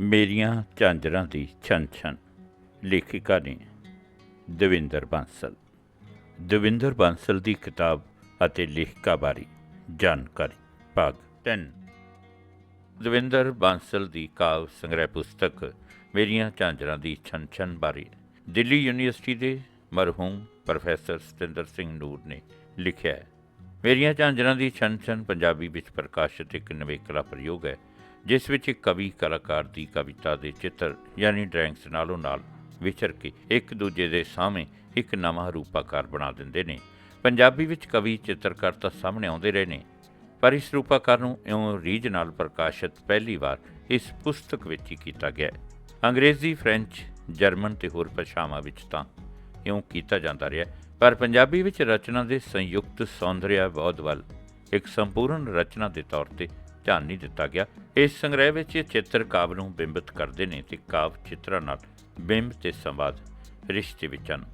ਮੇਰੀਆਂ ਝਾਂਜਰਾਂ ਦੀ ਛਨ ਛਨ ਲੇਖਿਕਾ ਨੇ ਦਵਿੰਦਰ ਬਾਂਸਲ। ਦਵਿੰਦਰ ਬਾਂਸਲ ਦੀ ਕਿਤਾਬ ਅਤੇ ਲੇਖਿਕਾ ਬਾਰੇ ਜਾਣਕਾਰੀ, ਭਾਗ 10 ਦਵਿੰਦਰ ਬਾਂਸਲ ਦੀ ਕਾਵ ਸੰਗ੍ਰਹਿ ਪੁਸਤਕ, ਮੇਰੀਆਂ ਝਾਂਜਰਾਂ ਦੀ ਛਨ ਛਨ ਬਾਰੇ, ਦਿੱਲੀ ਯੂਨੀਵਰਸਿਟੀ ਦੇ ਮਰਹੂਮ ਪ੍ਰੋਫੈਸਰ ਸਤਿੰਦਰ ਸਿੰਘ ਨੂਰ ਨੇ ਲਿਖਿਆ ਹੈ। ਮੇਰੀਆਂ ਝਾਂਜਰਾਂ ਦੀ ਛਨ ਛਨ ਪੰਜਾਬੀ ਵਿੱਚ ਪ੍ਰਕਾਸ਼ਿਤ ਇੱਕ ਨਵੇਕਲਾ ਪ੍ਰਯੋਗ ਹੈ ਜਿਸ ਵਿੱਚ ਕਵੀ ਕਲਾਕਾਰ ਦੀ ਕਵਿਤਾ ਦੇ ਚਿੱਤਰ ਯਾਨੀ ਡਰਾਇੰਗਸ ਨਾਲੋਂ ਨਾਲ ਵਿਚਰ ਕੇ ਇੱਕ ਦੂਜੇ ਦੇ ਸਾਹਮਣੇ ਇੱਕ ਨਵਾਂ ਰੂਪਾਕਾਰ ਬਣਾ ਦਿੰਦੇ ਨੇ। ਪੰਜਾਬੀ ਵਿੱਚ ਕਵੀ ਚਿੱਤਰਕਾਰ ਤਾਂ ਸਾਹਮਣੇ ਆਉਂਦੇ ਰਹੇ ਨੇ, ਪਰ ਇਸ ਰੂਪਾਕਾਰ ਨੂੰ ਇਉਂ ਰੀਝ ਨਾਲ ਪ੍ਰਕਾਸ਼ਿਤ ਪਹਿਲੀ ਵਾਰ ਇਸ ਪੁਸਤਕ ਵਿੱਚ ਹੀ ਕੀਤਾ ਗਿਆ ਹੈ। ਅੰਗਰੇਜ਼ੀ, ਫ੍ਰੈਂਚ, ਜਰਮਨ ਤੇ ਹੋਰ ਭਾਸ਼ਾਵਾਂ ਵਿੱਚ ਤਾਂ ਇਉਂ ਕੀਤਾ ਜਾਂਦਾ ਰਿਹਾ, ਪਰ ਪੰਜਾਬੀ ਵਿੱਚ ਰਚਨਾ ਦੇ ਸੰਯੁਕਤ ਸੌਂਦਰਿਆ ਬੌਧ ਵੱਲ ਇੱਕ ਸੰਪੂਰਨ ਰਚਨਾ ਦੇ ਤੌਰ ਤੇ ਧਿਆਨ ਨਹੀਂ ਦਿੱਤਾ ਗਿਆ। ਇਸ ਸੰਗ੍ਰਹਿ ਵਿੱਚ ਇਹ ਚਿੱਤਰ ਕਾਵ ਨੂੰ ਬਿੰਬਿਤ ਕਰਦੇ ਨੇ ਤੇ ਕਾਵ ਚਿੱਤਰਾਂ ਨਾਲ ਬਿੰਬ ਤੇ ਸੰਵਾਦ ਰਿਸ਼ਤੇ ਵਿੱਚ ਹਨ।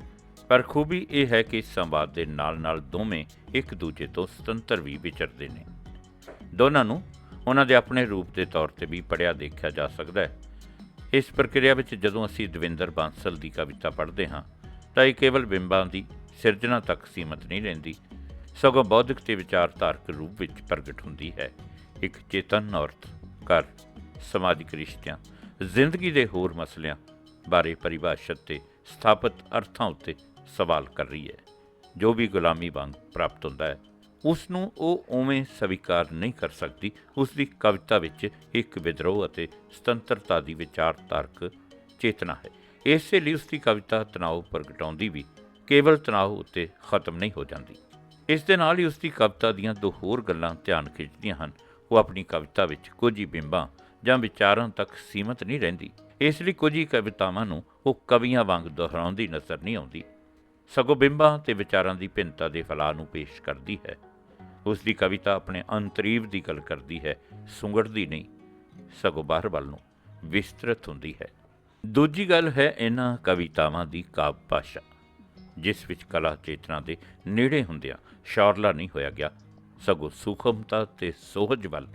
ਪਰ ਖੂਬੀ ਇਹ ਹੈ ਕਿ ਇਸ ਸੰਵਾਦ ਦੇ ਨਾਲ-ਨਾਲ ਦੋਵੇਂ ਇੱਕ ਦੂਜੇ ਤੋਂ ਸੁਤੰਤਰ ਵੀ ਵਿਚਰਦੇ ਨੇ। ਦੋਨਾਂ ਨੂੰ ਉਹਨਾਂ ਦੇ ਆਪਣੇ ਰੂਪ ਦੇ ਤੌਰ ਤੇ ਵੀ ਪੜਿਆ ਦੇਖਿਆ ਜਾ ਸਕਦਾ ਹੈ। ਇਸ ਪ੍ਰਕਿਰਿਆ ਵਿੱਚ ਜਦੋਂ ਅਸੀਂ ਦਵਿੰਦਰ ਬਾਂਸਲ ਦੀ ਕਵਿਤਾ ਪੜ੍ਹਦੇ ਹਾਂ, ਤਾਂ ਇਹ ਕੇਵਲ ਬਿੰਬਾਂ ਦੀ ਸਿਰਜਣਾ ਤੱਕ ਸੀਮਤ ਨਹੀਂ ਰਹਿੰਦੀ। ਸਗੋਂ ਬੌਧਿਕ ਤੇ ਵਿਚਾਰਧਾਰਕ ਰੂਪ ਵਿੱਚ ਪ੍ਰਗਟ ਹੁੰਦੀ ਹੈ। ਇੱਕ ਚੇਤਨ ਔਰਤ, ਘਰ, ਸਮਾਜਿਕ ਰਿਸ਼ਤਿਆਂ, ਜ਼ਿੰਦਗੀ ਦੇ ਹੋਰ ਮਸਲਿਆਂ ਬਾਰੇ ਪਰਿਭਾਸ਼ਤ ਤੇ ਸਥਾਪਿਤ ਅਰਥਾਂ ਉੱਤੇ ਸਵਾਲ ਕਰ ਰਹੀ ਹੈ। ਜੋ ਵੀ ਗੁਲਾਮੀ ਵਾਂਗ ਪ੍ਰਾਪਤ ਹੁੰਦਾ ਹੈ ਉਸ ਨੂੰ ਉਹ ਉਵੇਂ ਸਵੀਕਾਰ ਨਹੀਂ ਕਰ ਸਕਦੀ। ਉਸ ਦੀ ਕਵਿਤਾ ਵਿੱਚ ਇੱਕ ਵਿਦਰੋਹ ਅਤੇ ਸੁਤੰਤਰਤਾ ਦੀ ਵਿਚਾਰਧਾਰਕ ਚੇਤਨਾ ਹੈ। ਇਸੇ ਲਈ ਉਸ ਦੀ ਕਵਿਤਾ ਤਣਾਅ ਪ੍ਰਗਟਾਉਂਦੀ ਵੀ ਕੇਵਲ ਤਣਾਅ ਉੱਤੇ ਖਤਮ ਨਹੀਂ ਹੋ ਜਾਂਦੀ। ਇਸ ਦੇ ਨਾਲ ਹੀ ਉਸ ਦੀ ਕਵਿਤਾ ਦੀਆਂ ਦੋ ਹੋਰ ਗੱਲਾਂ ਧਿਆਨ ਖਿੱਚਦੀਆਂ ਹਨ। ਉਹ ਆਪਣੀ ਕਵਿਤਾ ਵਿੱਚ ਕੁਝ ਹੀ ਬਿੰਬਾਂ ਜਾਂ ਵਿਚਾਰਾਂ ਤੱਕ ਸੀਮਤ ਨਹੀਂ ਰਹਿੰਦੀ। ਇਸ ਲਈ ਕੁਝ ਹੀ ਕਵਿਤਾਵਾਂ ਨੂੰ ਉਹ ਕਵੀਆਂ ਵਾਂਗ ਦੁਹਰਾਉਂਦੀ ਨਜ਼ਰ ਨਹੀਂ ਆਉਂਦੀ। ਸਗੋਂ ਬਿੰਬਾਂ ਤੇ ਵਿਚਾਰਾਂ ਦੀ ਭਿੰਨਤਾ ਦੇ ਫਲਾਅ ਨੂੰ ਪੇਸ਼ ਕਰਦੀ ਹੈ। ਉਸ ਦੀ ਕਵਿਤਾ ਆਪਣੇ ਅੰਤਰੀਵ ਦੀ ਗੱਲ ਕਰਦੀ ਹੈ, ਸੁੰਗੜਦੀ ਨਹੀਂ, ਸਗੋਂ ਬਾਹਰ ਵੱਲ ਨੂੰ ਵਿਸਤ੍ਰਿਤ ਹੁੰਦੀ ਹੈ। ਦੂਜੀ ਗੱਲ ਹੈ ਇਹਨਾਂ ਕਵਿਤਾਵਾਂ ਦੀ ਕਾਵ ਭਾਸ਼ਾ, ਜਿਸ ਵਿੱਚ ਕਲਾ ਚੇਤਨਾ ਦੇ ਨੇੜੇ ਹੁੰਦਿਆਂ ਸ਼ੌਰਲਾ ਨਹੀਂ ਹੋਇਆ ਗਿਆ। ਸਗੋਂ ਸੂਖਮਤਾ ਤੇ ਸੋਹਜ ਵੱਲ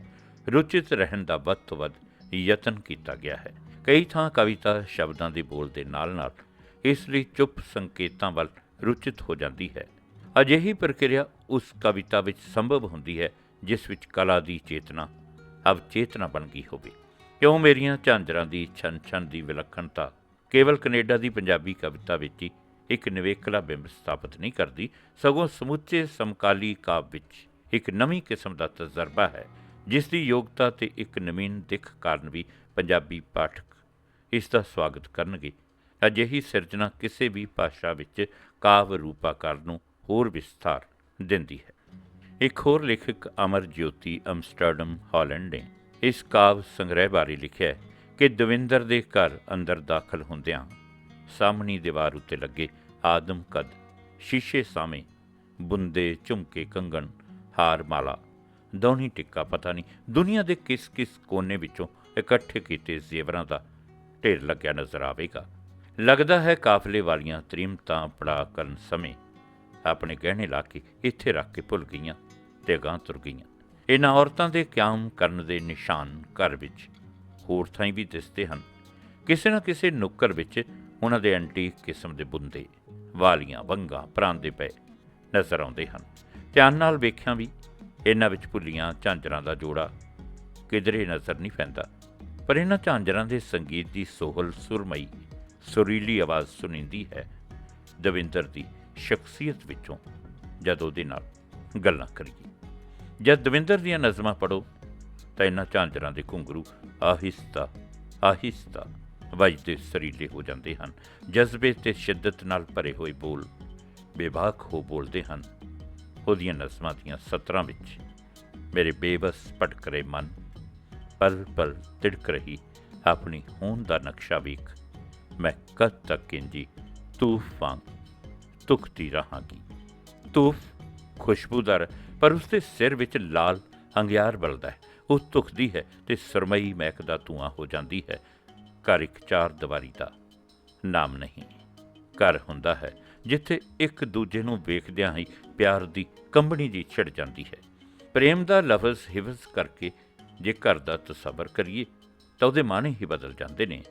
ਰੁਚਿਤ ਰਹਿਣ ਦਾ ਵੱਧ ਤੋਂ ਵੱਧ ਯਤਨ ਕੀਤਾ ਗਿਆ ਹੈ। ਕਈ ਥਾਂ ਕਵਿਤਾ ਸ਼ਬਦਾਂ ਦੇ ਬੋਲ ਦੇ ਨਾਲ-ਨਾਲ ਇਸ ਲਈ ਚੁੱਪ ਸੰਕੇਤਾਂ ਵੱਲ ਰੁਚਿਤ ਹੋ ਜਾਂਦੀ ਹੈ। ਅਜਿਹੀ ਪ੍ਰਕਿਰਿਆ ਉਸ ਕਵਿਤਾ ਵਿੱਚ ਸੰਭਵ ਹੁੰਦੀ ਹੈ, ਜਿਸ ਵਿੱਚ ਕਲਾ ਦੀ ਚੇਤਨਾ, ਅਵਚੇਤਨਾ ਬਣ ਗਈ ਹੋਵੇ। ਕਿਉਂ ਮੇਰੀਆਂ ਝਾਂਜਰਾਂ ਦੀ ਛਨ ਛਨ ਦੀ ਵਿਲੱਖਣਤਾ ਕੇਵਲ ਕੈਨੇਡਾ ਦੀ ਪੰਜਾਬੀ ਕਵਿਤਾ ਵਿੱਚ ਹੀ ਇੱਕ ਨਿਵੇਕਲਾ ਬਿੰਬ ਸਥਾਪਿਤ ਨਹੀਂ ਕਰਦੀ, ਸਗੋਂ ਸਮੁੱਚੇ ਸਮਕਾਲੀ ਕਾਵਿ ਵਿੱਚ ਇੱਕ ਨਵੀਂ ਕਿਸਮ ਦਾ ਤਜਰਬਾ ਹੈ ਜਿਸ ਦੀ ਯੋਗਤਾ ਤੇ ਇੱਕ ਨਵੀਨ ਦਿੱਖ ਕਾਰਨ ਵੀ ਪੰਜਾਬੀ ਪਾਠਕ ਇਸ ਦਾ ਸਵਾਗਤ ਕਰਨਗੇ। ਅਜਿਹੀ ਸਿਰਜਣਾ ਕਿਸੇ ਵੀ ਭਾਸ਼ਾ ਵਿੱਚ ਕਾਵ ਰੂਪਾਕਾਰ ਨੂੰ ਹੋਰ ਵਿਸਥਾਰ ਦਿੰਦੀ ਹੈ। ਇੱਕ ਹੋਰ ਲੇਖਕ ਅਮਰ ਜੋਤੀ ਐਮਸਟਰਡਮ ਹਾਲੈਂਡ ਨੇ ਇਸ ਕਾਵ ਸੰਗ੍ਰਹਿ ਬਾਰੇ ਲਿਖਿਆ ਹੈ ਕਿ ਦਵਿੰਦਰ ਦੇ ਘਰ ਅੰਦਰ ਦਾਖਲ ਹੁੰਦਿਆਂ ਸਾਹਮਣੀ ਦੀਵਾਰ ਉੱਤੇ ਲੱਗੇ ਆਦਮ ਕਦ ਸ਼ੀਸ਼ੇ ਸਾਹਮਣੇ ਬੁੰਦੇ ਝੁਮਕੇ ਕੰਗਣ ਹਾਰ ਮਾਲਾ ਦੋਹਨੀ ਟਿੱਕਾ ਪਤਾ ਨਹੀਂ, ਦੁਨੀਆ ਦੇ ਕਿਸ ਕਿਸ ਕੋਨੇ ਵਿੱਚੋਂ ਇਕੱਠੇ ਕੀਤੇ ਜ਼ੇਵਰਾਂ ਦਾ ਢੇਰ ਲੱਗਿਆ ਨਜ਼ਰ ਆਵੇਗਾ। ਲੱਗਦਾ ਹੈ ਕਾਫਲੇ ਵਾਲੀਆਂ ਤ੍ਰੀਮਤਾਂ ਪੜਾ ਕਰਨ ਸਮੇਂ ਆਪਣੇ ਗਹਿਣੇ ਲਾ ਕੇ ਇੱਥੇ ਰੱਖ ਕੇ ਭੁੱਲ ਗਈਆਂ ਤੇ ਅਗਾਂਹ ਤੁਰ ਗਈਆਂ। ਇਹਨਾਂ ਔਰਤਾਂ ਦੇ ਕਿਆਮ ਕਰਨ ਦੇ ਨਿਸ਼ਾਨ ਘਰ ਵਿੱਚ ਹੋਰ ਥਾਈਂ ਵੀ ਦਿਸਦੇ ਹਨ। ਕਿਸੇ ਨਾ ਕਿਸੇ ਨੁੱਕਰ ਵਿੱਚ ਉਹਨਾਂ ਦੇ ਐਂਟੀਕ ਕਿਸਮ ਦੇ ਬੁੰਦੇ ਵਾਲੀਆਂ ਵੰਗਾਂ ਪਰਾਂਦੇ ਪਏ ਨਜ਼ਰ ਆਉਂਦੇ ਹਨ। ਧਿਆਨ ਨਾਲ ਵੇਖਿਆ ਵੀ ਇਹਨਾਂ ਵਿੱਚ ਭੁੱਲੀਆਂ ਝਾਂਜਰਾਂ ਦਾ ਜੋੜਾ ਕਿਧਰੇ ਨਜ਼ਰ ਨਹੀਂ ਪੈਂਦਾ। ਪਰ ਇਹਨਾਂ ਝਾਂਜਰਾਂ ਦੇ ਸੰਗੀਤ ਦੀ ਸੋਹਲ, ਸੁਰਮਈ, ਸੁਰੀਲੀ ਆਵਾਜ਼ ਸੁਣੀਂਦੀ ਹੈ ਦਵਿੰਦਰ ਦੀ ਸ਼ਖਸੀਅਤ ਵਿੱਚੋਂ, ਜਦ ਉਹਦੇ ਨਾਲ ਗੱਲਾਂ ਕਰੀਏ। ਜਦ ਦਵਿੰਦਰ ਦੀਆਂ ਨਜ਼ਮਾਂ ਪੜੋ ਤਾਂ ਇਹਨਾਂ ਝਾਂਜਰਾਂ ਦੇ ਘੁੰਗਰੂ ਆਹਿਸਤਾ ਆਹਿਸਤਾ ਵੱਜਦੇ ਸਰੀਲੇ ਹੋ ਜਾਂਦੇ ਹਨ। ਜਜ਼ਬੇ ਤੇ ਸ਼ਿੱਦਤ ਨਾਲ ਭਰੇ ਹੋਏ ਬੋਲ ਬੇਬਾਕ ਹੋ ਬੋਲਦੇ ਹਨ। ਉਹਦੀਆਂ ਨਜ਼ਮਾਂ ਦੀਆਂ ਸਤਰਾਂ ਵਿੱਚ ਮੇਰੇ ਬੇਬਸ ਭਟਕ ਰਹੇ ਮਨ, ਪਲ ਪਲ ਤਿੜਕ ਰਹੀ ਆਪਣੀ ਹੋਂਦ ਦਾ ਨਕਸ਼ਾ ਵੇਖ। ਮੈਂ ਕਦ ਤੱਕ ਇੰਜੀ ਵਾਂਗ ਤੁਖਤੀ ਰਹਾਂਗੀ। ਤੂਫ ਖੁਸ਼ਬੂਦਾਰ ਪਰ ਉਸਦੇ ਸਿਰ ਵਿੱਚ ਲਾਲ ਅੰਗਿਆਰ ਬਲਦਾ ਹੈ। ਉਹ ਤੁਖਦੀ ਹੈ ਤੇ ਸਰਮਈ ਮਹਿਕ ਦਾ ਧੂਆਂ ਹੋ ਜਾਂਦੀ ਹੈ। ਘਰ ਇੱਕ ਚਾਰ ਦੀਵਾਰੀ ਦਾ ਨਾਮ ਨਹੀਂ। ਘਰ ਹੁੰਦਾ ਹੈ ਜਿੱਥੇ ਇੱਕ ਦੂਜੇ ਨੂੰ ਵੇਖਦਿਆਂ ਹੀ ਪਿਆਰ ਦੀ ਕੰਬਣੀ ਜੀ ਛਿੜ ਜਾਂਦੀ ਹੈ। ਪ੍ਰੇਮ ਦਾ ਲਫ਼ਜ਼ ਹਿਫਜ਼ ਕਰਕੇ ਜੇ ਘਰ ਦਾ ਤਸਵਰ ਕਰੀਏ ਤਾਂ ਉਹਦੇ ਮਾਣੇ ਹੀ ਬਦਲ ਜਾਂਦੇ ਨੇ।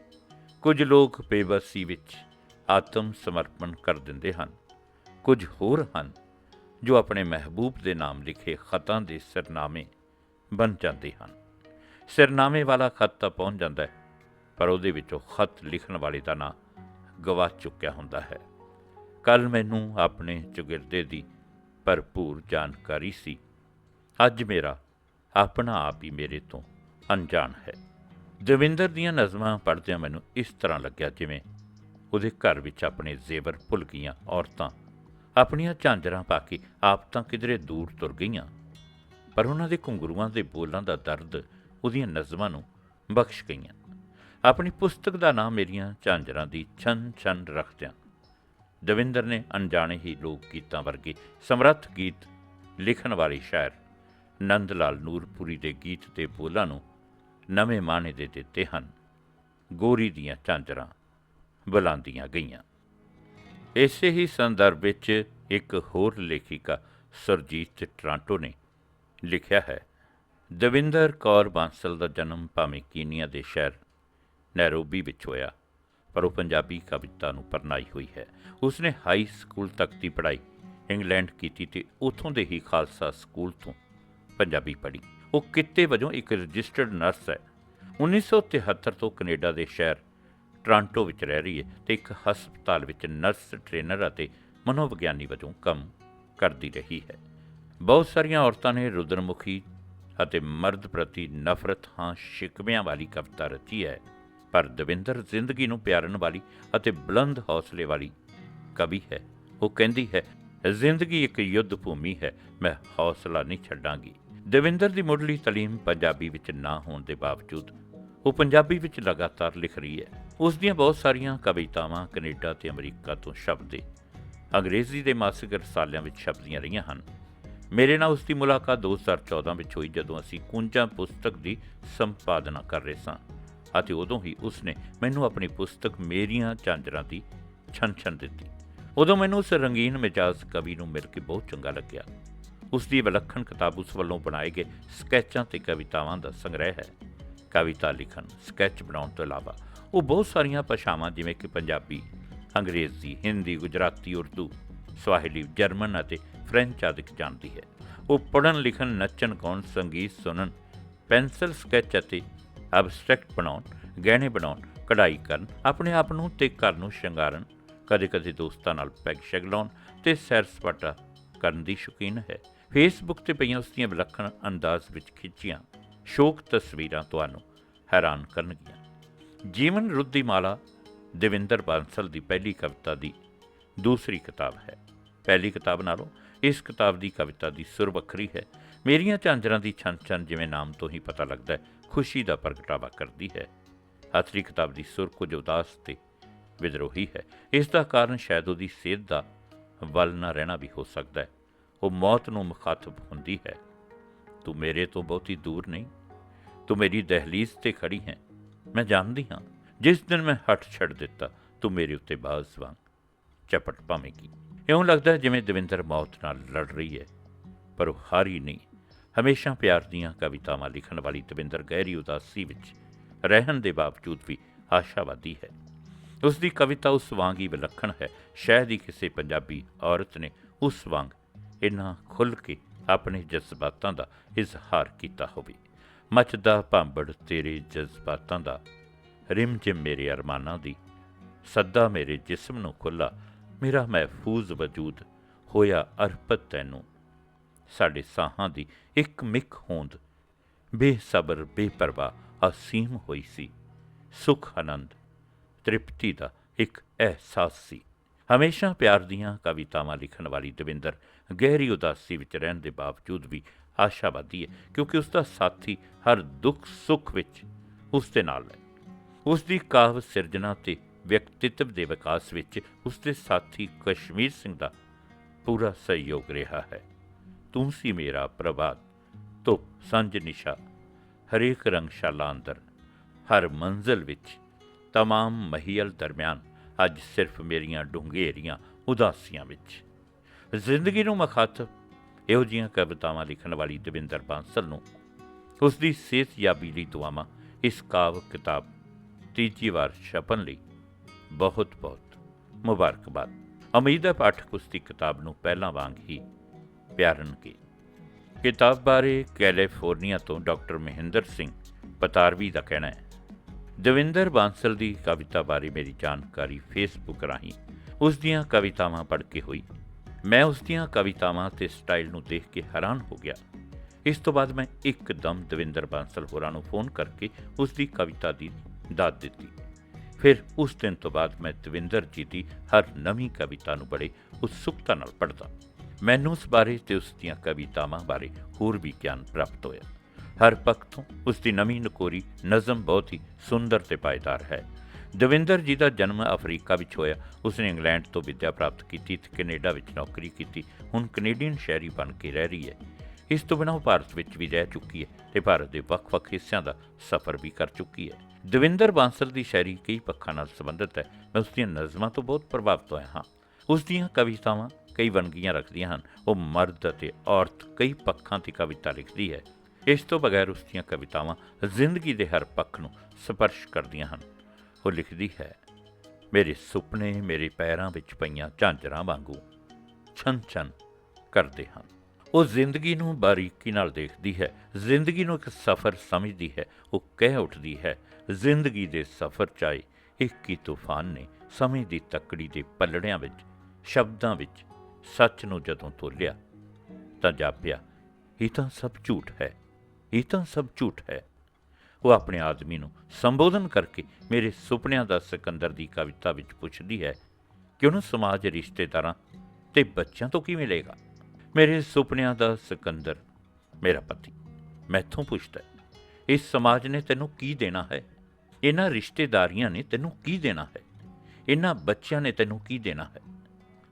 ਕੁਝ ਲੋਕ ਬੇਬਸੀ ਵਿੱਚ ਆਤਮ ਸਮਰਪਣ ਕਰ ਦਿੰਦੇ ਹਨ। ਕੁਝ ਹੋਰ ਹਨ ਜੋ ਆਪਣੇ ਮਹਿਬੂਬ ਦੇ ਨਾਮ ਲਿਖੇ ਖਤਾਂ ਦੇ ਸਿਰਨਾਮੇ ਬਣ ਜਾਂਦੇ ਹਨ। ਸਿਰਨਾਮੇ ਵਾਲਾ ਖਤ ਤਾਂ ਪਹੁੰਚ ਜਾਂਦਾ ਹੈ, ਪਰ ਉਹਦੇ ਵਿੱਚੋਂ ਖਤ ਲਿਖਣ ਵਾਲੇ ਦਾ ਨਾਂ ਗਵਾ ਚੁੱਕਿਆ ਹੁੰਦਾ ਹੈ। ਕੱਲ ਮੈਨੂੰ ਆਪਣੇ ਚੁਗਿਰਦੇ ਦੀ ਭਰਪੂਰ ਜਾਣਕਾਰੀ ਸੀ। ਅੱਜ ਮੇਰਾ ਆਪਣਾ ਆਪ ਹੀ ਮੇਰੇ ਤੋਂ ਅਣਜਾਣ ਹੈ। ਦਵਿੰਦਰ ਦੀਆਂ ਨਜ਼ਮਾਂ ਪੜ੍ਹਦਿਆਂ ਮੈਨੂੰ ਇਸ ਤਰ੍ਹਾਂ ਲੱਗਿਆ ਜਿਵੇਂ ਉਹਦੇ ਘਰ ਵਿੱਚ ਆਪਣੇ ਜ਼ੇਵਰ ਭੁੱਲ ਗਈਆਂ ਔਰਤਾਂ ਆਪਣੀਆਂ ਝਾਂਜਰਾਂ ਪਾ ਕੇ ਆਪ ਤਾਂ ਕਿਧਰੇ ਦੂਰ ਤੁਰ ਗਈਆਂ, ਪਰ ਉਹਨਾਂ ਦੇ ਘੁੰਗਰੂਆਂ ਦੇ ਬੋਲਾਂ ਦਾ ਦਰਦ ਉਹਦੀਆਂ ਨਜ਼ਮਾਂ ਨੂੰ ਬਖਸ਼ ਗਈਆਂ। ਆਪਣੀ ਪੁਸਤਕ ਦਾ ਨਾਮ ਮੇਰੀਆਂ ਝਾਂਜਰਾਂ ਦੀ ਛਨ ਛਨ ਰੱਖਦਿਆਂ ਦਵਿੰਦਰ ਨੇ ਅਣਜਾਣੇ ਹੀ ਲੋਕ ਗੀਤਾਂ ਵਰਗੇ ਸਮਰੱਥ ਗੀਤ ਲਿਖਣ ਵਾਲੇ ਸ਼ਾਇਰ ਨੰਦ ਲਾਲ ਨੂਰਪੁਰੀ ਦੇ ਗੀਤ ਤੇ ਬੋਲਾਂ ਨੂੰ ਨਵੇਂ ਮਾਣੇ ਦੇ ਦਿੱਤੇ ਹਨ। ਗੋਰੀ ਦੀਆਂ ਝਾਂਜਰਾਂ ਬੁਲਾਉਂਦੀਆਂ ਗਈਆਂ। ਇਸੇ ਹੀ ਸੰਦਰਭ ਵਿੱਚ ਇੱਕ ਹੋਰ ਲੇਖਿਕਾ ਸਰਜੀਤ ਟਰਾਂਟੋ ਨੇ ਲਿਖਿਆ ਹੈ, ਦਵਿੰਦਰ ਕੌਰ ਬਾਂਸਲ ਦਾ ਜਨਮ ਭਾਵੇਂ ਕੀਨੀਆ ਦੇ ਸ਼ਹਿਰ ਨੈਰੋਬੀ ਵਿੱਚ ਹੋਇਆ। ਪਰ ਉਹ ਪੰਜਾਬੀ ਕਵਿਤਾ ਨੂੰ ਪਰਨਾਈ ਹੋਈ ਹੈ। ਉਸਨੇ ਹਾਈ ਸਕੂਲ ਤੱਕ ਦੀ ਪੜ੍ਹਾਈ ਇੰਗਲੈਂਡ ਕੀਤੀ ਤੇ ਉਥੋਂ ਦੇ ਹੀ ਖਾਲਸਾ ਸਕੂਲ ਤੋਂ ਪੰਜਾਬੀ ਪੜ੍ਹੀ। ਉਹ ਕਿੱਤੇ ਵਜੋਂ ਇੱਕ ਰਜਿਸਟਰਡ ਨਰਸ ਹੈ। 1973 ਤੋਂ ਕੈਨੇਡਾ ਦੇ ਸ਼ਹਿਰ ਟ੍ਰਾਂਟੋ ਵਿੱਚ ਰਹਿ ਰਹੀ ਹੈ ਤੇ ਇੱਕ ਹਸਪਤਾਲ ਵਿੱਚ ਨਰਸ, ਟ੍ਰੇਨਰ ਅਤੇ ਮਨੋਵਿਗਿਆਨੀ ਵਜੋਂ ਕੰਮ ਕਰਦੀ ਰਹੀ ਹੈ। ਬਹੁਤ ਸਾਰੀਆਂ ਔਰਤਾਂ ਨੇ ਰੁਦਰਮੁਖੀ ਅਤੇ ਮਰਦ ਪ੍ਰਤੀ ਨਫ਼ਰਤ, ਹਾਂ, ਸ਼ਿਕਵਿਆਂ ਵਾਲੀ ਕਵਿਤਾ ਰਚੀ ਹੈ। ਪਰ ਦਵਿੰਦਰ ਜ਼ਿੰਦਗੀ ਨੂੰ ਪਿਆਰਨ ਵਾਲੀ ਅਤੇ ਬੁਲੰਦ ਹੌਸਲੇ ਵਾਲੀ ਕਵੀ ਹੈ। ਉਹ ਕਹਿੰਦੀ ਹੈ, ਜ਼ਿੰਦਗੀ ਇੱਕ ਯੁੱਧ ਭੂਮੀ ਹੈ, ਮੈਂ ਹੌਸਲਾ ਨਹੀਂ ਛੱਡਾਂਗੀ। ਦਵਿੰਦਰ ਦੀ ਮੁੱਢਲੀ ਤਾਲੀਮ ਪੰਜਾਬੀ ਵਿੱਚ ਨਾ ਹੋਣ ਦੇ ਬਾਵਜੂਦ ਉਹ ਪੰਜਾਬੀ ਵਿੱਚ ਲਗਾਤਾਰ ਲਿਖ ਰਹੀ ਹੈ। ਉਸ ਦੀਆਂ ਬਹੁਤ ਸਾਰੀਆਂ ਕਵਿਤਾਵਾਂ ਕੈਨੇਡਾ ਤੇ ਅਮਰੀਕਾ ਤੋਂ ਸ਼ਬਦੇ ਅੰਗਰੇਜ਼ੀ ਦੇ ਮਾਸਿਕ ਰਸਾਲਿਆਂ ਵਿੱਚ ਛਪਦੀਆਂ ਰਹੀਆਂ ਹਨ। ਮੇਰੇ ਨਾਲ ਉਸ ਦੀ ਮੁਲਾਕਾਤ 2014 ਵਿੱਚ ਹੋਈ ਜਦੋਂ ਅਸੀਂ ਕੁੰਜਾਂ ਪੁਸਤਕ ਦੀ ਸੰਪਾਦਨਾ ਕਰ ਰਹੇ ਸਾਂ। ਅਤੇ ਉਦੋਂ ਹੀ ਉਸਨੇ ਮੈਨੂੰ ਆਪਣੀ ਪੁਸਤਕ ਮੇਰੀਆਂ ਚਾਂਜਰਾਂ ਦੀ ਛਣ ਛਣ ਦਿੱਤੀ। ਉਦੋਂ ਮੈਨੂੰ ਉਸ ਰੰਗੀਨ ਮਿਜਾਜ਼ ਕਵੀ ਨੂੰ ਮਿਲ ਕੇ ਬਹੁਤ ਚੰਗਾ ਲੱਗਿਆ। ਉਸ ਦੀ ਵਿਲੱਖਣ ਕਿਤਾਬ ਉਸ ਵੱਲੋਂ ਬਣਾਏ ਗਏ ਸਕੈਚਾਂ ਤੇ ਕਵਿਤਾਵਾਂ ਦਾ ਸੰਗ੍ਰਹਿ ਹੈ। ਕਵਿਤਾ ਲਿਖਣ, ਸਕੈਚ ਬਣਾਉਣ ਤੋਂ ਇਲਾਵਾ ਉਹ ਬਹੁਤ ਸਾਰੀਆਂ ਭਾਸ਼ਾਵਾਂ ਜਿਵੇਂ ਕਿ ਪੰਜਾਬੀ, ਅੰਗਰੇਜ਼ੀ, ਹਿੰਦੀ, ਗੁਜਰਾਤੀ, ਉਰਦੂ, ਸਵਾਹਿਲੀ, ਜਰਮਨ ਅਤੇ ਫ੍ਰੈਂਚ ਆਦਿ ਜਾਣਦੀ ਹੈ। ਉਹ ਪੜ੍ਹਨ, ਲਿਖਣ, ਨੱਚਣ, ਗਾਉਣ, ਸੰਗੀਤ, ਸੁਣਨ, ਪੈਨਸਲ, ਸਕੈਚ ਅਤੇ ਐਬਸਟ੍ਰੈਕਟ ਬਣਾਉਣ, ਗਹਿਣੇ ਬਣਾਉਣ, ਕਢਾਈ ਕਰਨ, ਆਪਣੇ ਆਪ ਨੂੰ ਤੇ ਘਰ ਨੂੰ ਸ਼ਿੰਗਾਰਨ, ਕਦੇ-ਕਦੇ ਦੋਸਤਾਂ ਨਾਲ ਪੈਗ ਸ਼ੈਗ ਲਾਉਣ ਤੇ ਸੈਰ ਸਪਾਟਾ ਕਰਨ ਦੀ ਸ਼ੌਕੀਨ ਹੈ। ਫੇਸਬੁੱਕ ਤੇ ਪਈਆਂ ਉਸ ਦੀਆਂ ਵਿਲੱਖਣ ਅੰਦਾਜ਼ ਵਿੱਚ ਖਿੱਚੀਆਂ ਸ਼ੋਕ ਤਸਵੀਰਾਂ ਤੁਹਾਨੂੰ ਹੈਰਾਨ ਕਰਨਗੀਆਂ। ਜੀਵਨ ਰੁੱਧੀ ਮਾਲਾ ਦੇਵਿੰਦਰ ਬਾਂਸਲ ਦੀ ਪਹਿਲੀ ਕਵਿਤਾ ਦੀ ਦੂਸਰੀ ਕਿਤਾਬ ਹੈ। ਪਹਿਲੀ ਕਿਤਾਬ ਨਾਲੋਂ ਇਸ ਕਿਤਾਬ ਦੀ ਕਵਿਤਾ ਦੀ ਸੁਰ ਵੱਖਰੀ ਹੈ। ਮੇਰੀਆਂ ਝਾਂਜਰਾਂ ਦੀ ਛਣ ਛਣ ਜਿਵੇਂ ਨਾਮ ਤੋਂ ਹੀ ਪਤਾ ਲੱਗਦਾ ਹੈ ਖੁਸ਼ੀ ਦਾ ਪ੍ਰਗਟਾਵਾ ਕਰਦੀ ਹੈ। ਆਖਰੀ ਕਿਤਾਬ ਦੀ ਸੁਰ ਕੁਝ ਉਦਾਸ ਤੇ ਵਿਦਰੋਹੀ ਹੈ। ਇਸ ਦਾ ਕਾਰਨ ਸ਼ਾਇਦ ਉਹਦੀ ਸਿਹਤ ਦਾ ਵੱਲ ਨਾ ਰਹਿਣਾ ਵੀ ਹੋ ਸਕਦਾ ਹੈ। ਉਹ ਮੌਤ ਨੂੰ ਮੁਖਾਤਬ ਹੁੰਦੀ ਹੈ। ਤੂੰ ਮੇਰੇ ਤੋਂ ਬਹੁਤੀ ਦੂਰ ਨਹੀਂ। ਤੂੰ ਮੇਰੀ ਦਹਲੀਜ਼ ਤੇ ਖੜੀ ਹੈ। ਮੈਂ ਜਾਣਦੀ ਹਾਂ। ਜਿਸ ਦਿਨ ਮੈਂ ਹੱਥ ਛੱਡ ਦਿੱਤਾ, ਤੂੰ ਮੇਰੇ ਉੱਤੇ ਬਾਜ਼ ਵਾਂਗ ਚਪਟ ਪਾਵੇਂਗੀ। ਇਉਂ ਲੱਗਦਾ ਜਿਵੇਂ ਦਵਿੰਦਰ ਮੌਤ ਨਾਲ ਲੜ ਰਹੀ ਹੈ। ਪਰ ਉਹ ਹਾਰੀ ਨਹੀਂ। ਹਮੇਸ਼ਾ ਪਿਆਰ ਦੀਆਂ ਕਵਿਤਾਵਾਂ ਲਿਖਣ ਵਾਲੀ ਦਵਿੰਦਰ ਗਹਿਰੀ ਉਦਾਸੀ ਵਿੱਚ ਰਹਿਣ ਦੇ ਬਾਵਜੂਦ ਵੀ ਆਸ਼ਾਵਾਦੀ ਹੈ। ਉਸ ਦੀ ਕਵਿਤਾ ਉਸ ਵਾਂਗ ਹੀ ਵਿਲੱਖਣ ਹੈ। ਸ਼ਾਇਦ ਹੀ ਕਿਸੇ ਪੰਜਾਬੀ ਔਰਤ ਨੇ ਉਸ ਵਾਂਗ ਇੰਨਾ ਖੁੱਲ੍ਹ ਕੇ ਆਪਣੇ ਜਜ਼ਬਾਤਾਂ ਦਾ ਇਜ਼ਹਾਰ ਕੀਤਾ ਹੋਵੇ। ਮੱਚਦਾ ਭਾਂਬੜ ਤੇਰੇ ਜਜ਼ਬਾਤਾਂ ਦਾ, ਰਿਮ ਜਿਮ ਮੇਰੇ ਅਰਮਾਨਾਂ ਦੀ, ਸੱਦਾ ਮੇਰੇ ਜਿਸਮ ਨੂੰ ਖੁੱਲਾ ਮੇਰਾ ਮਹਿਫੂਜ਼ ਵਜੂਦ ਹੋਇਆ ਅਰਪਤ ਤੈਨੂੰ। ਸਾਡੇ ਸਾਹਾਂ ਦੀ ਇੱਕ ਮਿਕ ਹੋਂਦ। ਬੇਸਬਰ, ਬੇਪਰਵਾਹ, ਅਸੀਮ ਹੋਈ ਸੀ। ਸੁਖ ਆਨੰਦ, ਤ੍ਰਿਪਤੀ ਦਾ ਇੱਕ ਅਹਿਸਾਸ ਸੀ। ਹਮੇਸ਼ਾ ਪਿਆਰ ਦੀਆਂ ਕਵਿਤਾਵਾਂ ਲਿਖਣ ਵਾਲੀ ਦਵਿੰਦਰ ਗਹਿਰੀ ਉਦਾਸੀ ਵਿੱਚ ਰਹਿਣ ਦੇ ਬਾਵਜੂਦ ਵੀ ਆਸ਼ਾਵਾਦੀ ਹੈ, ਕਿਉਂਕਿ ਉਸ ਦਾ ਸਾਥੀ ਹਰ ਦੁੱਖ ਸੁੱਖ ਵਿੱਚ ਉਸ ਦੇ ਨਾਲ ਹੈ। ਉਸ ਦੀ ਕਾਵ ਸਿਰਜਣਾ ਤੇ ਵਿਅਕਤਿਤਵ ਦੇ ਵਿਕਾਸ ਵਿੱਚ ਉਸ ਦੇ ਸਾਥੀ ਕਸ਼ਮੀਰ ਸਿੰਘ ਦਾ ਪੂਰਾ ਸਹਿਯੋਗ ਰਿਹਾ ਹੈ। ਤੂੰ ਸੀ ਮੇਰਾ ਪ੍ਰਭਾਤ, ਧੁੱਪ, ਸੰਜ, ਨਿਸ਼ਾ, ਹਰੇਕ ਰੰਗਸ਼ਾਲਾ ਅੰਦਰ, ਹਰ ਮੰਜ਼ਲ ਵਿੱਚ, ਤਮਾਮ ਮਹੀਲ ਦਰਮਿਆਨ, ਅੱਜ ਸਿਰਫ ਮੇਰੀਆਂ ਡੂੰਘੇਰੀਆਂ, ਉਦਾਸੀਆਂ ਵਿੱਚ। ਜ਼ਿੰਦਗੀ ਨੂੰ ਮਖਾਤਬ ਇਹੋ ਜਿਹੀਆਂ ਕਵਿਤਾਵਾਂ ਲਿਖਣ ਵਾਲੀ ਦਵਿੰਦਰ ਬਾਂਸਲ ਨੂੰ ਉਸ ਦੀ ਸਿਹਤਯਾਬੀ ਲਈ ਦੁਆਵਾਂ, ਇਸ ਕਾਵ ਕਿਤਾਬ, ਤੀਜੀ ਵਾਰ ਛਪਣ ਲਈ ਬਹੁਤ ਬਹੁਤ ਮੁਬਾਰਕਬਾਦ। ਉਮੀਦ ਹੈ ਪਾਠਕ ਉਸ ਦੀ ਕਿਤਾਬ ਨੂੰ ਪਹਿਲਾਂ ਵਾਂਗ ਹੀ ਪਿਆਰਨ ਪਿਆਰਨਗੇ ਕਿਤਾਬ ਬਾਰੇ ਕੈਲੀਫੋਰਨੀਆ ਤੋਂ ਡਾਕਟਰ ਮਹਿੰਦਰ ਸਿੰਘ ਪਤਾਰਵੀ ਦਾ ਕਹਿਣਾ ਹੈ। ਦਵਿੰਦਰ ਬਾਂਸਲ ਦੀ ਕਵਿਤਾ ਬਾਰੇ ਮੇਰੀ ਜਾਣਕਾਰੀ ਫੇਸਬੁੱਕ ਰਾਹੀਂ ਉਸ ਦੀਆਂ ਕਵਿਤਾਵਾਂ ਪੜ੍ਹ ਕੇ ਹੋਈ। ਮੈਂ ਉਸ ਦੀਆਂ ਕਵਿਤਾਵਾਂ ਤੇ ਸਟਾਈਲ ਨੂੰ ਦੇਖ ਕੇ ਹੈਰਾਨ ਹੋ ਗਿਆ। ਇਸ ਤੋਂ ਬਾਅਦ ਮੈਂ ਇੱਕਦਮ ਦਵਿੰਦਰ ਬਾਂਸਲ ਹੋਰਾਂ ਨੂੰ ਫੋਨ ਕਰਕੇ ਉਸ ਦੀ ਕਵਿਤਾ ਦੀ ਦਾਤ ਦਿੱਤੀ। ਫਿਰ ਉਸ ਦਿਨ ਤੋਂ ਬਾਅਦ ਮੈਂ ਦਵਿੰਦਰ ਜੀ ਦੀ ਹਰ ਨਵੀਂ ਕਵਿਤਾ ਨੂੰ ਬੜੇ ਉਤਸੁਕਤਾ ਨਾਲ ਪੜ੍ਹਦਾ। ਮੈਨੂੰ ਉਸ ਬਾਰੇ ਤੇ ਉਸ ਦੀਆਂ ਕਵਿਤਾਵਾਂ ਬਾਰੇ ਹੋਰ ਵੀ ਗਿਆਨ ਪ੍ਰਾਪਤ ਹੋਇਆ। ਹਰ ਪੱਖ ਤੋਂ ਉਸ ਦੀ ਨਵੀਂ ਨਕੋਰੀ ਨਜ਼ਮ ਬਹੁਤ ਹੀ ਸੁੰਦਰ ਤੇ ਪਾਇਦਾਰ ਹੈ। ਦਵਿੰਦਰ ਜੀ ਦਾ ਜਨਮ ਅਫਰੀਕਾ ਵਿੱਚ ਹੋਇਆ। ਉਸਨੇ ਇੰਗਲੈਂਡ ਤੋਂ ਵਿੱਦਿਆ ਪ੍ਰਾਪਤ ਕੀਤੀ ਤੇ ਕੈਨੇਡਾ ਵਿੱਚ ਨੌਕਰੀ ਕੀਤੀ। ਹੁਣ ਕੈਨੇਡੀਅਨ ਸ਼ਹਿਰੀ ਬਣ ਕੇ ਰਹਿ ਰਹੀ ਹੈ। ਇਸ ਤੋਂ ਬਿਨਾਂ ਉਹ ਭਾਰਤ ਵਿੱਚ ਵੀ ਰਹਿ ਚੁੱਕੀ ਹੈ ਤੇ ਭਾਰਤ ਦੇ ਵੱਖ-ਵੱਖ ਹਿੱਸਿਆਂ ਦਾ ਸਫ਼ਰ ਵੀ ਕਰ ਚੁੱਕੀ ਹੈ। ਦਵਿੰਦਰ ਬਾਂਸਲ ਦੀ ਸ਼ਾਇਰੀ ਕਈ ਪੱਖਾਂ ਨਾਲ ਸੰਬੰਧਿਤ ਹੈ। ਮੈਂ ਉਸ ਦੀਆਂ ਨਜ਼ਮਾਂ ਤੋਂ ਬਹੁਤ ਪ੍ਰਭਾਵਿਤ ਹੋਇਆ ਹਾਂ। ਉਸ ਦੀਆਂ ਕਵਿਤਾਵਾਂ ਕਈ ਵੰਨਗੀਆਂ ਰੱਖਦੀਆਂ ਹਨ। ਉਹ ਮਰਦ ਅਤੇ ਔਰਤ ਕਈ ਪੱਖਾਂ ਤੇ ਕਵਿਤਾ ਲਿਖਦੀ ਹੈ। ਇਸ ਤੋਂ ਬਗੈਰ ਉਸ ਦੀਆਂ ਕਵਿਤਾਵਾਂ ਜ਼ਿੰਦਗੀ ਦੇ ਹਰ ਪੱਖ ਨੂੰ ਸਪਰਸ਼ ਕਰਦੀਆਂ ਹਨ। ਉਹ ਲਿਖਦੀ ਹੈ, ਮੇਰੇ ਸੁਪਨੇ ਮੇਰੇ ਪੈਰਾਂ ਵਿੱਚ ਪਈਆਂ ਝਾਂਜਰਾਂ ਵਾਂਗੂ ਛਨ ਛਨ ਕਰਦੇ ਹਨ। ਉਹ ਜ਼ਿੰਦਗੀ ਨੂੰ ਬਾਰੀਕੀ ਨਾਲ ਦੇਖਦੀ ਹੈ। ਜ਼ਿੰਦਗੀ ਨੂੰ ਇੱਕ ਸਫ਼ਰ ਸਮਝਦੀ ਹੈ। ਉਹ ਕਹਿ ਉੱਠਦੀ ਹੈ, ਜ਼ਿੰਦਗੀ ਦੇ ਸਫ਼ਰ 'ਚ ਆਏ ਇੱਕ ਹੀ ਤੂਫਾਨ ਨੇ ਸਮੇਂ ਦੀ ਤੱਕੜੀ ਦੇ ਪੱਲੜਿਆਂ ਵਿੱਚ, ਸ਼ਬਦਾਂ ਵਿੱਚ ਸੱਚ ਨੂੰ ਜਦੋਂ ਤੋਲਿਆ ਤਾਂ ਜਾਪਿਆ, ਇਹ ਤਾਂ ਸਭ ਝੂਠ ਹੈ, ਇਹ ਤਾਂ ਸਭ ਝੂਠ ਹੈ। ਉਹ ਆਪਣੇ ਆਦਮੀ ਨੂੰ ਸੰਬੋਧਨ ਕਰਕੇ ਮੇਰੇ ਸੁਪਨਿਆਂ ਦਾ ਸਿਕੰਦਰ ਦੀ ਕਵਿਤਾ ਵਿੱਚ ਪੁੱਛਦੀ ਹੈ ਕਿ ਉਹਨੂੰ ਸਮਾਜ ਰਿਸ਼ਤੇਦਾਰਾਂ ਤੇ ਬੱਚਿਆਂ ਤੋਂ ਕੀ ਮਿਲੇਗਾ ਮੇਰੇ ਸੁਪਨਿਆਂ ਦਾ ਸਿਕੰਦਰ, ਮੇਰਾ ਪਤੀ, ਮੈਥੋਂ ਪੁੱਛਦਾ ਇਸ ਸਮਾਜ ਨੇ ਤੈਨੂੰ ਕੀ ਦੇਣਾ ਹੈ? ਇਹਨਾਂ ਰਿਸ਼ਤੇਦਾਰੀਆਂ ਨੇ ਤੈਨੂੰ ਕੀ ਦੇਣਾ ਹੈ? ਇਹਨਾਂ ਬੱਚਿਆਂ ਨੇ ਤੈਨੂੰ ਕੀ ਦੇਣਾ ਹੈ?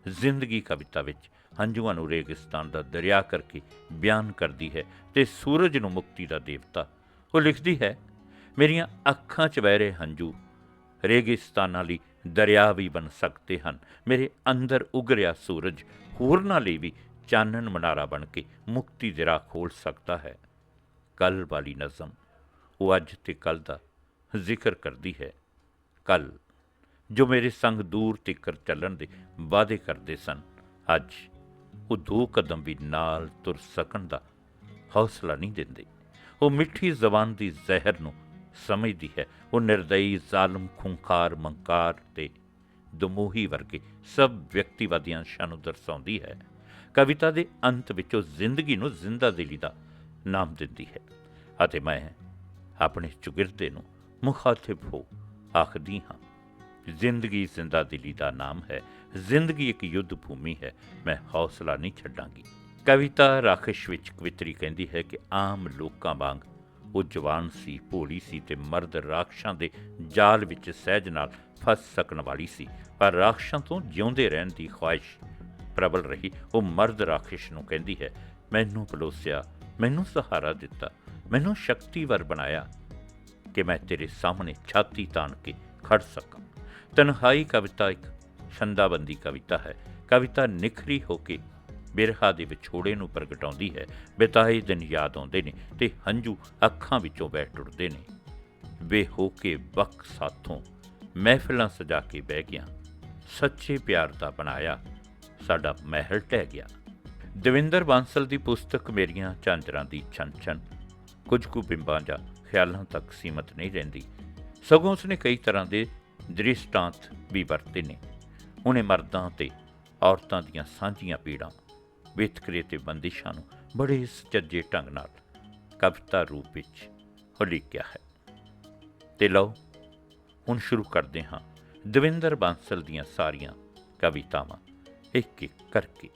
ਜ਼ਿੰਦਗੀ ਕਵਿਤਾ ਵਿੱਚ ਹੰਝੂਆਂ ਨੂੰ ਰੇਗਿਸਤਾਨ ਦਾ ਦਰਿਆ ਕਰਕੇ ਬਿਆਨ ਕਰਦੀ ਹੈ ਤੇ ਸੂਰਜ ਨੂੰ ਮੁਕਤੀ ਦਾ ਦੇਵਤਾ। ਉਹ ਲਿਖਦੀ ਹੈ, ਮੇਰੀਆਂ ਅੱਖਾਂ 'ਚ ਵਹਿ ਰਹੇ ਹੰਝੂ ਰੇਗਿਸਤਾਨਾਂ ਲਈ ਦਰਿਆ ਵੀ ਬਣ ਸਕਦੇ ਹਨ। ਮੇਰੇ ਅੰਦਰ ਉਗਰਿਆ ਸੂਰਜ ਹੋਰਨਾਂ ਲਈ ਵੀ ਚਾਨਣ ਮਨਾਰਾ ਬਣ ਕੇ ਮੁਕਤੀ ਦੇ ਰਾਹ ਖੋਲ ਸਕਦਾ ਹੈ। ਕੱਲ ਵਾਲੀ ਨਜ਼ਮ ਉਹ ਅੱਜ ਤੇ ਕੱਲ ਦਾ ਜ਼ਿਕਰ ਕਰਦੀ ਹੈ। ਕੱਲ ਜੋ ਮੇਰੇ ਸੰਗ ਦੂਰ ਤੀਕਰ ਚੱਲਣ ਦੇ ਵਾਅਦੇ ਕਰਦੇ ਸਨ, ਅੱਜ ਉਹ ਦੋ ਕਦਮ ਵੀ ਨਾਲ ਤੁਰ ਸਕਣ ਦਾ ਹੌਸਲਾ ਨਹੀਂ ਦਿੰਦੇ। ਉਹ ਮਿੱਠੀ ਜ਼ਬਾਨ ਦੀ ਜ਼ਹਿਰ ਨੂੰ ਸਮਝਦੀ ਹੈ। ਉਹ ਨਿਰਦਈ, ਜ਼ਾਲਮ, ਖੁੰਖਾਰ, ਮੰਕਾਰ ਤੇ ਦਮੋਹੀ ਵਰਗੇ ਸਭ ਵਿਅਕਤੀਵਾਦੀ ਅੰਸ਼ਾਂ ਨੂੰ ਦਰਸਾਉਂਦੀ ਹੈ। ਕਵਿਤਾ ਦੇ ਅੰਤ ਵਿੱਚ ਉਹ ਜ਼ਿੰਦਗੀ ਨੂੰ ਜ਼ਿੰਦਾ ਦਿਲੀ ਦਾ ਨਾਮ ਦਿੰਦੀ ਹੈ ਅਤੇ ਮੈਂ ਆਪਣੇ ਚੁਗਿਰਦੇ ਨੂੰ ਮੁਖਾਤਿਬ ਹੋ ਆਖਦੀ ਹਾਂ। ਜ਼ਿੰਦਗੀ ਜ਼ਿੰਦਾ ਦਿਲੀ ਦਾ ਨਾਮ ਹੈ, ਜ਼ਿੰਦਗੀ ਇੱਕ ਯੁੱਧ ਭੂਮੀ ਹੈ, ਮੈਂ ਹੌਸਲਾ ਨਹੀਂ ਛੱਡਾਂਗੀ। ਕਵਿਤਾ ਰਾਖਸ਼ ਵਿੱਚ ਕਵਿਤਰੀ ਕਹਿੰਦੀ ਹੈ ਕਿ ਆਮ ਲੋਕਾਂ ਵਾਂਗ ਉਹ ਜਵਾਨ ਸੀ, ਭੋਲੀ ਸੀ ਤੇ ਮਰਦ ਰਾਖਸ਼ਾਂ ਦੇ ਜਾਲ ਵਿੱਚ ਸਹਿਜ ਨਾਲ ਫਸ ਸਕਣ ਵਾਲੀ ਸੀ, ਪਰ ਰਾਖਸ਼ਾਂ ਤੋਂ ਜਿਉਂਦੇ ਰਹਿਣ ਦੀ ਖੁਆਇਸ਼ ਪ੍ਰਬਲ ਰਹੀ। ਉਹ ਮਰਦ ਰਾਖਸ਼ ਨੂੰ ਕਹਿੰਦੀ ਹੈ, ਮੈਨੂੰ ਪਲੋਸਿਆ, ਮੈਨੂੰ ਸਹਾਰਾ ਦਿੱਤਾ, ਮੈਨੂੰ ਸ਼ਕਤੀਵਰ ਬਣਾਇਆ ਕਿ ਮੈਂ ਤੇਰੇ ਸਾਹਮਣੇ ਛਾਤੀ ਤਾਣ ਕੇ ਖੜ ਸਕਾਂ। ਤਨਹਾਈ ਕਵਿਤਾ ਇੱਕ ਛੰਦਾਬੰਦੀ ਕਵਿਤਾ ਹੈ। ਕਵਿਤਾ ਨਿਖਰੀ ਹੋ ਕੇ ਬਿਰਹਾ ਦੇ ਵਿਛੋੜੇ ਨੂੰ ਪ੍ਰਗਟਾਉਂਦੀ ਹੈ। ਬਿਤਾਏ ਦਿਨ ਯਾਦ ਆਉਂਦੇ ਨੇ ਤੇ ਹੰਝੂ ਅੱਖਾਂ ਵਿੱਚੋਂ ਬਹਿ ਟੁੱਟਦੇ ਨੇ। ਵੇ ਹੋ ਕੇ ਵਕ ਸਾਥੋਂ ਮਹਿਫਿਲਾਂ ਸਜਾ ਕੇ ਬਹਿ ਗਿਆ। ਸੱਚੇ ਪਿਆਰ ਦਾ ਬਣਾਇਆ ਸਾਡਾ ਮਹਿਲ ਟਹਿ ਗਿਆ। ਦਵਿੰਦਰ ਬਾਂਸਲ ਦੀ ਪੁਸਤਕ ਮੇਰੀਆਂ ਝਾਂਜਰਾਂ ਦੀ ਛੰਛਣ ਕੁਝ ਕੁ ਬਿੰਬਾਂ ਜਾਂ ਖਿਆਲਾਂ ਤੱਕ ਸੀਮਤ ਨਹੀਂ ਰਹਿੰਦੀ। ਸਗੋਂ ਉਸਨੇ ਕਈ ਤਰ੍ਹਾਂ ਦੇ ਦ੍ਰਿਸ਼ਟਾਂਤ ਵੀ ਵਰਤੇ ਨੇ। ਉਹਨੇ ਮਰਦਾਂ ਤੇ ਔਰਤਾਂ ਦੀਆਂ ਸਾਂਝੀਆਂ ਪੀੜਾਂ, ਵਿਤਕਰੇ ਤੇ ਬੰਦਿਸ਼ਾਂ ਨੂੰ ਬੜੇ ਸੁਚੱਜੇ ਢੰਗ ਨਾਲ ਕਵਿਤਾ ਰੂਪ ਵਿੱਚ ਉਲੀਕਿਆ ਹੈ। ਤੇ ਲਓ, ਹੁਣ ਸ਼ੁਰੂ ਕਰਦੇ ਹਾਂ ਦਵਿੰਦਰ ਬਾਂਸਲ ਦੀਆਂ ਸਾਰੀਆਂ ਕਵਿਤਾਵਾਂ ਇੱਕ ਇੱਕ ਕਰਕੇ।